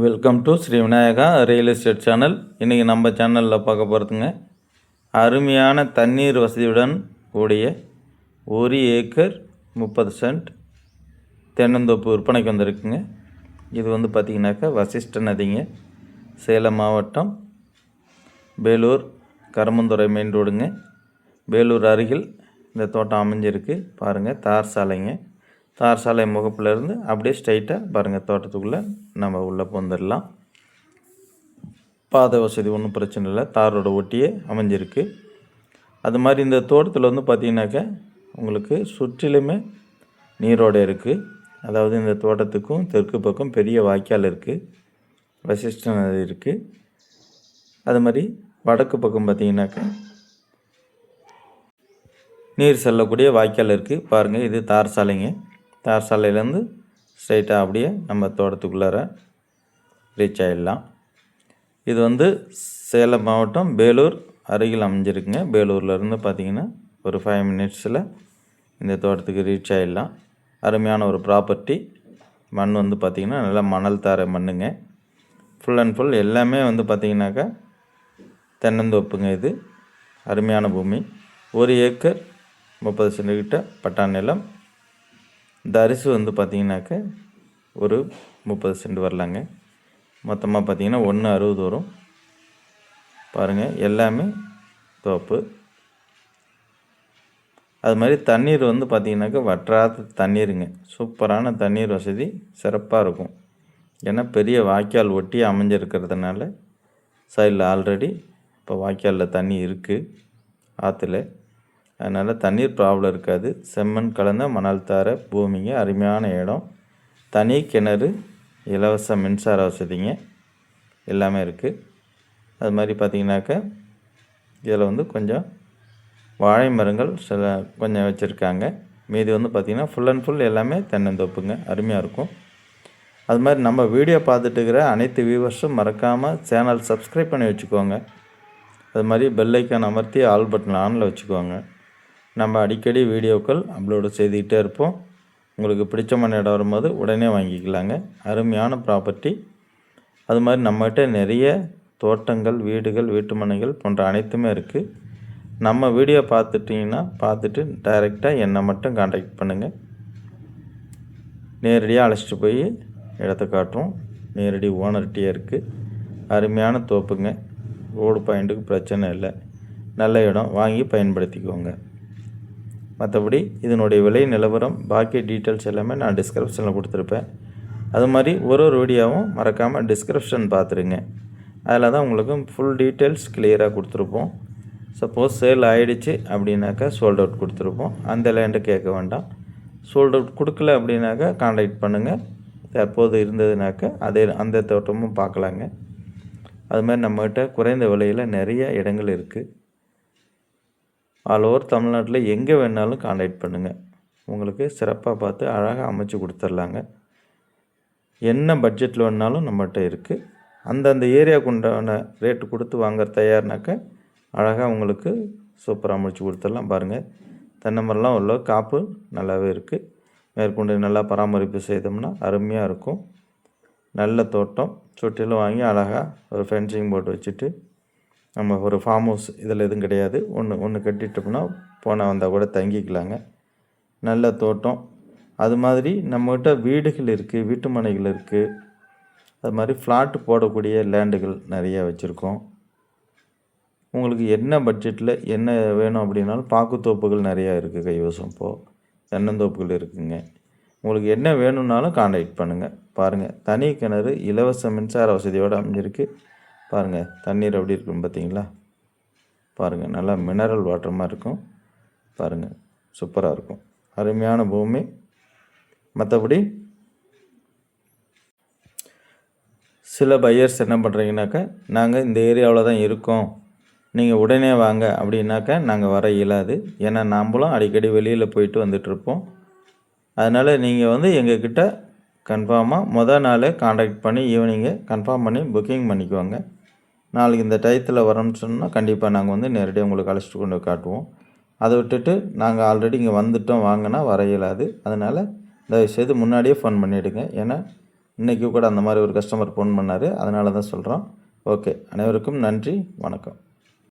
Welcome to Sri Vinayaka real estate channel இன்றைக்கி நம்ம சேனலில் பார்க்க போகிறதுங்க அருமையான தண்ணீர் வசதியுடன் கூடிய ஒரு ஏக்கர் முப்பது சென்ட் தென்னந்தோப்பு விற்பனைக்கு வந்திருக்குங்க. இது வந்து பார்த்திங்கனாக்கா வசிஷ்ட நதிங்க. சேலம் மாவட்டம் வேலூர் கரமந்துறை மெயின் ரோடுங்க. வேலூர் அருகில் இந்த தோட்டம் அமைஞ்சிருக்கு. பாருங்கள் தார் சாலைங்க. தார் சாலை முகப்புலேருந்து அப்படியே ஸ்ட்ரைட்டாக பாருங்கள் தோட்டத்துக்குள்ளே நம்ம உள்ளே வந்துடலாம். பாதை வசதி ஒன்றும் பிரச்சனை இல்லை. தாரோட ஒட்டியே அமைஞ்சிருக்கு. அது மாதிரி இந்த தோட்டத்தில் வந்து பார்த்திங்கனாக்கா உங்களுக்கு சுற்றிலுமே நீரோடை இருக்குது அதாவது இந்த தோட்டத்துக்கும் தெற்கு பக்கம் பெரிய வாய்க்கால் இருக்குது வசிஷ்ட நதி இருக்குது அது மாதிரி வடக்கு பக்கம் பார்த்திங்கனாக்கா நீர் செல்லக்கூடிய வாய்க்கால் இருக்குது பாருங்கள் இது தார் சாலைங்க தார் சாலையிலேருந்து ஸ்ட்ரைட்டாக அப்படியே நம்ம தோட்டத்துக்குள்ளார ரீச் ஆகிடலாம் இது வந்து சேலம் மாவட்டம் பேலூர் அருகில் அமைஞ்சிருக்குங்க. பேலூர்லேருந்து பார்த்தீங்கன்னா ஒரு ஃபைவ் மினிட்ஸில் இந்த தோட்டத்துக்கு ரீச் ஆகிடலாம் அருமையான ஒரு ப்ராப்பர்ட்டி மண் வந்து பார்த்திங்கன்னா நல்லா மணல் தார மண்ணுங்க. ஃபுல் அண்ட் ஃபுல் எல்லாமே வந்து பார்த்திங்கனாக்கா தென்னந்தோப்புங்க இது. அருமையான பூமி. ஒரு ஏக்கர் முப்பது சென்டிகிட்ட பட்டா நிலம். இந்த அரிசி வந்து பார்த்திங்கனாக்க ஒரு முப்பது சென்ட் வரலாங்க. மொத்தமாக பார்த்திங்கன்னா ஒன்று அறுபது வரும். பாருங்கள் எல்லாமே தோப்பு. அது மாதிரி தண்ணீர் வந்து பார்த்திங்கனாக்கா வற்றாத தண்ணீருங்க. சூப்பரான தண்ணீர் வசதி சிறப்பாக இருக்கும். ஏன்னா பெரிய வாய்க்கால் ஒட்டி அமைஞ்சிருக்கிறதுனால சைடில் ஆல்ரெடி இப்போ வாய்க்காலில் தண்ணி இருக்குது ஆற்றுல அதனால் தண்ணீர் ப்ராப்ளம் இருக்காது. செம்மண் கலந்த மணல் தார பூமிங்க அருமையான இடம். தனி கிணறு இலவச மின்சார வசதிங்க எல்லாமே இருக்குது அது மாதிரி பார்த்திங்கனாக்கா இதில் வந்து கொஞ்சம் வாழை மரங்கள் சில கொஞ்சம் வச்சுருக்காங்க. மீதி வந்து பார்த்திங்கன்னா ஃபுல் அண்ட் ஃபுல் எல்லாமே தென்னந்தோப்புங்க அருமையாக இருக்கும். அது மாதிரி நம்ம வீடியோ பார்த்துட்டு இருக்கிற அனைத்து வியூவர்ஸும் மறக்காமல் சேனல் சப்ஸ்கிரைப் பண்ணி வச்சுக்கோங்க. அது மாதிரி பெல்லைக்கான் அமர்த்தி ஆல் பட்டன் ஆனில் வச்சுக்கோங்க. நம்ம அடிக்கடி வீடியோக்கள் அப்லோடு செய்துக்கிட்டே இருப்போம். உங்களுக்கு பிடிச்சமான இடம் வரும்போது உடனே வாங்கிக்கலாங்க. அருமையான ப்ராப்பர்ட்டி. அது மாதிரி நம்மகிட்ட நிறைய தோட்டங்கள் வீடுகள் வீட்டு மனைகள் போன்ற அனைத்துமே இருக்குது நம்ம வீடியோ பார்த்துட்டிங்கன்னா பார்த்துட்டு டைரெக்டாக என்னை மட்டும் காண்டாக்ட் பண்ணுங்கள் நேரடியாக அழைச்சிட்டு போய் இடத்த காட்டுறோம் நேரடி ஓனர்கிட்டே இருக்குது அருமையான தோப்புங்க. ரோடு பாயிண்ட்டுக்கு பிரச்சனை இல்லை. நல்ல இடம். வாங்கி பயன்படுத்திக்கோங்க. மற்றபடி இதனுடைய விலை நிலவரம் பாக்கி டீட்டெயில்ஸ் எல்லாமே நான் டிஸ்கிரிப்ஷனில் கொடுத்துருப்பேன். அது மாதிரி ஒரு ஒரு வீடியோவும் மறக்காமல் டிஸ்கிரிப்ஷன் பார்த்துருங்க அதில் தான் உங்களுக்கு ஃபுல் டீட்டெயில்ஸ் கிளியராக கொடுத்துருப்போம். சப்போஸ் சேல் ஆகிடுச்சு அப்படின்னாக்கா சோல்ட் அவுட் கொடுத்துருப்போம். அந்த லேண்டை கேட்க வேண்டாம். சோல்ட் அவுட் கொடுக்கல அப்படின்னாக்கா காண்டாக்ட் பண்ணுங்கள் தற்போது இருந்ததுனாக்கா அதே அந்த தோட்டமும் பார்க்கலாங்க அது மாதிரி நம்மகிட்ட குறைந்த விலையில் நிறைய இடங்கள் இருக்குது ஆல் ஓவர் தமிழ்நாட்டில் எங்கே வேணாலும் காண்டாக்ட் பண்ணுங்கள் உங்களுக்கு சிறப்பாக பார்த்து அழகாக அமைச்சு கொடுத்துர்லாங்க. என்ன பட்ஜெட்டில் வேணாலும் நம்மகிட்ட இருக்குது அந்தந்த ஏரியாவுக்கு உண்டான ரேட்டு கொடுத்து வாங்குற தயார்னாக்க அழகாக உங்களுக்கு சூப்பராக அமைச்சு கொடுத்துடலாம் பாருங்கள் தென்னை மரம்லாம் உள்ள காப்பு நல்லாவே இருக்குது மேற்கொண்டு நல்லா பராமரிப்பு செய்தோம்னா அருமையாக இருக்கும். நல்ல தோட்டம். சுற்றிலும் வாங்கி அழகாக ஒரு ஃபென்சிங் போட்டு வச்சுட்டு நம்ம ஒரு ஃபார்ம் ஹவுஸ் இதில் எதுவும் கிடையாது. ஒன்று ஒன்று கட்டிட்டோம்னா போனால் வந்தால் கூட தங்கிக்கலாங்க. நல்ல தோட்டம். அது மாதிரி நம்மகிட்ட வீடுகள் இருக்குது வீட்டு மனைகள் இருக்குது அது மாதிரி ஃப்ளாட்டு போடக்கூடிய லேண்டுகள் நிறைய வச்சுருக்கோம். உங்களுக்கு என்ன பட்ஜெட்டில் என்ன வேணும் அப்படின்னாலும் பாக்குத்தோப்புகள் நிறையா இருக்குது கைவசம். இப்போது தென்னந்தோப்புகள் இருக்குதுங்க உங்களுக்கு என்ன வேணும்னாலும் கான்டாக்ட் பண்ணுங்கள் பாருங்கள் தனி கிணறு இலவச மின்சார வசதியோடு அமைஞ்சிருக்கு. பாருங்கள் தண்ணீர் எப்படி இருக்கும் பார்த்தீங்களா பாருங்கள் நல்லா மினரல் வாட்டர் மாதிரி இருக்கும். பாருங்கள் சூப்பராக இருக்கும். அருமையான பூமி. மற்றபடி சில பையர்ஸ் என்ன பண்ணுறீங்கனாக்கா நாங்கள் இந்த ஏரியாவில் தான் இருக்கோம். நீங்கள் உடனே வாங்க அப்படின்னாக்கா நாங்கள் வர இயலாது. ஏன்னா நாம்பளும் அடிக்கடி வெளியில் போயிட்டு வந்துட்டுருப்போம் அதனால் நீங்கள் வந்து எங்கக்கிட்ட கன்ஃபார்மாக மொதல் நாள் காண்டாக்ட் பண்ணி ஈவினிங்கு கன்ஃபார்ம் பண்ணி புக்கிங் பண்ணிக்குவாங்க நாளைக்கு இந்த டயத்தில் வரோம்னு சொன்னால் கண்டிப்பாக நாங்கள் வந்து நேரடியாக உங்களுக்கு அழைச்சிட்டு கொண்டு காட்டுவோம். அதை விட்டுட்டு நாங்கள் ஆல்ரெடி இங்கே வந்துட்டோம் வாங்கினா வர இயலாது. அதனால் தயவுசெய்து முன்னாடியே ஃபோன் பண்ணிவிடுங்க ஏன்னா இன்றைக்கி கூட அந்த மாதிரி ஒரு கஸ்டமர் ஃபோன் பண்ணார். அதனால தான் சொல்கிறோம் ஓகே அனைவருக்கும் நன்றி. வணக்கம்.